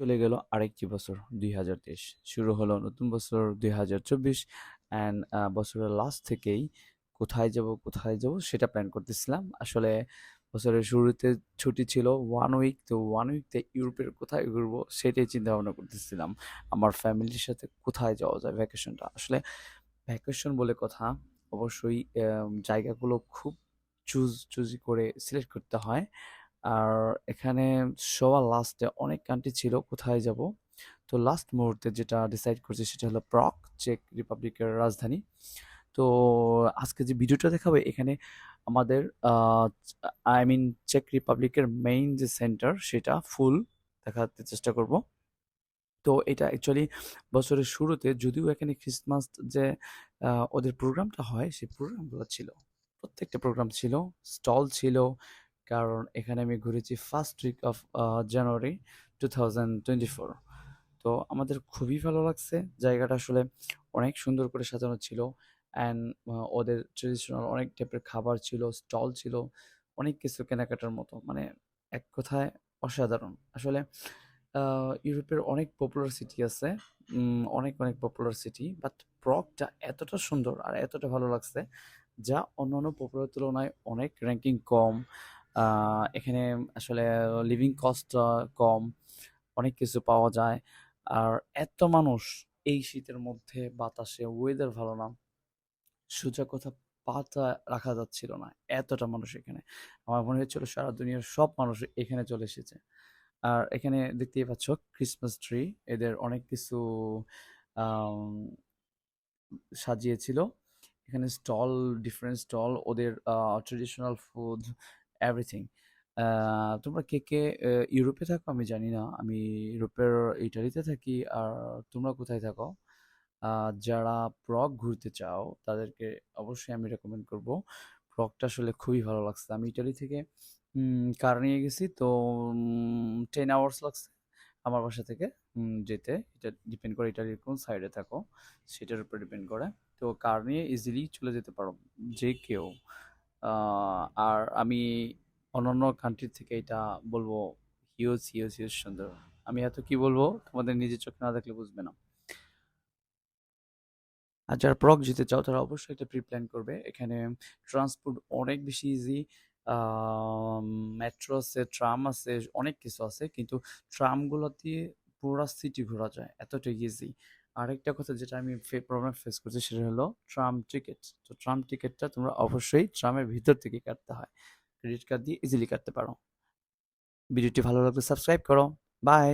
চলে গেল আরেকটি বছর, দুই হাজার তেইশ। শুরু হলো নতুন বছর, দুই হাজার চব্বিশ। অ্যান্ড বছরের লাস্ট থেকেই কোথায় যাব কোথায় যাব সেটা প্ল্যান করতেছিলাম। আসলে বছরের শুরুতে ছুটি ছিল ওয়ান উইক তো ওয়ান উইকতে ইউরোপের কোথায় ঘুরবো সেটাই চিন্তা ভাবনা করতেছিলাম। আমার ফ্যামিলির সাথে কোথায় যাওয়া যায় ভ্যাকেশনটা আসলে ভ্যাকেশন বলে কথা, অবশ্যই জায়গাগুলো খুব চুজ চুজি করে সিলেক্ট করতে হয়। আর এখানে সবার লাস্টে অনেক কান্ট্রি ছিল, কোথায় যাব? তো লাস্ট মুহূর্তে যেটা ডিসাইড করছি সেটা হলো প্রক চেক রিপাবলিকের রাজধানী। তো আজকে যে ভিডিওটা দেখাবে, এখানে আমাদের আই মিন চেক রিপাবলিকের মেইন যে সেন্টার সেটা ফুল দেখাতে চেষ্টা করব। তো এটা অ্যাকচুয়ালি বছরের শুরুতে যদিও এখানে খ্রিস্টমাস যে ওদের প্রোগ্রামটা হয়, সেই প্রোগ্রামগুলো ছিল। প্রত্যেকটা প্রোগ্রাম ছিল স্টল ছিল কারণ এখানে আমি ঘুরেছি first week of January two thousand twenty four তো আমাদের খুবই ভালো লাগছে। জায়গাটা আসলে অনেক সুন্দর করে সাজানো ছিল অ্যান্ড ওদের ট্রেডিশনাল অনেক টাইপের খাবার ছিল স্টল ছিল, অনেক কিছু কেনাকাটার মতো। মানে এক কথায় অসাধারণ। আসলে ইউরোপের অনেক পপুলার সিটি আছে অনেক অনেক পপুলার সিটি বাট প্রগটা এতটা সুন্দর আর এতটা ভালো লাগছে যা অন্যান্য পপুলার তুলনায় অনেক র্যাঙ্কিং কম। এখানে আসলে লিভিং কস্ট কম, অনেক কিছু পাওয়া যায়। আর এত মানুষ এই শীতের মধ্যে বাতাসে ওয়েদার ভালো না। সোজা কথা পাতা রাখা যাচ্ছিল না এতটা মানুষ এখানে। আমার মনে হচ্ছিল সারা দুনিয়ার সব মানুষ এখানে চলে এসেছে। আর এখানে দেখতেই পাচ্ছ ক্রিসমাস ট্রি এদের অনেক কিছু সাজিয়েছিল। এখানে স্টল ডিফারেন্ট স্টল ওদের ট্রেডিশনাল ফুড এভরিথিং তোমরা কে কে ইউরোপে থাকো? আমি জানি না। আমি ইউরোপের ইটালিতে থাকি। আর তোমরা কোথায় থাকো? যারা প্রগ ঘুরতে চাও, তাদেরকে অবশ্যই আমি রেকমেন্ড করব। প্রগটা আসলে খুবই ভালো লাগছে। আমি ইটালি থেকে কার নিয়ে গেছি। তো টেন আওয়ার্স লাগছে আমার বাসা থেকে যেতে। এটা ডিপেন্ড করে ইটালির কোন সাইডে থাকো। সেটার উপর ডিপেন্ড করে। তো কার নিয়ে ইজিলি চলে যেতে পারো। যে কেউ। আর আমি অন্যান্য কান্ট্রি থেকে এটা বলব হিউজ হিউজ হিউজ সুন্দর। আমি এত কি বলব? তোমাদের নিজের চোখে না দেখলে বুঝবে না। আর যারা প্রক যেতে চাও, তারা অবশ্যই একটা প্রি প্ল্যান করবে। এখানে ট্রান্সপোর্ট অনেক বেশি ইজি মেট্রো আছে ট্রাম আছে, অনেক কিছু আছে। কিন্তু ট্রামগুলো দিয়ে পুরো সিটি ঘোরা যায়। এতটাই ইজি আরেকটা কথা যেটা আমি প্রবলেম ফেস করছি সেটা হলো ট্রাম টিকিট। তো ট্রাম টিকিটটা তোমরা অবশ্যই ট্রামের ভিতর থেকে কাটতে হয়। ক্রেডিট কার্ড দিয়ে ইজিলি কাটতে পারো। ভিডিওটি ভালো লাগলে সাবস্ক্রাইব করো। বাই